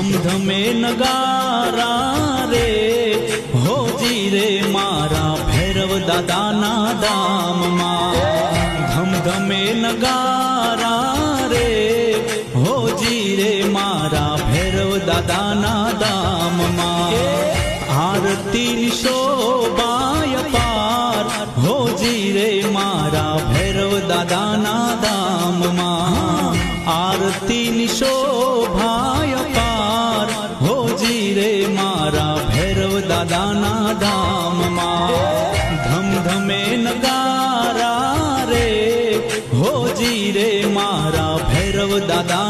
धमधमे नगारा रे, हो जी रे मारा भैरव दादा ना दाम मा। धमधमे नगारा रे, हो जी रे मारा भैरव दादा ना दाम मा। आरती शोभाय पार, हो जी रे मारा भैरव दादा ना दाम मा। आरती शोभाय भाई દાદાના ધામમાં ધમધમે નગારા રે હોજી રે મારા ભૈરવ દાદા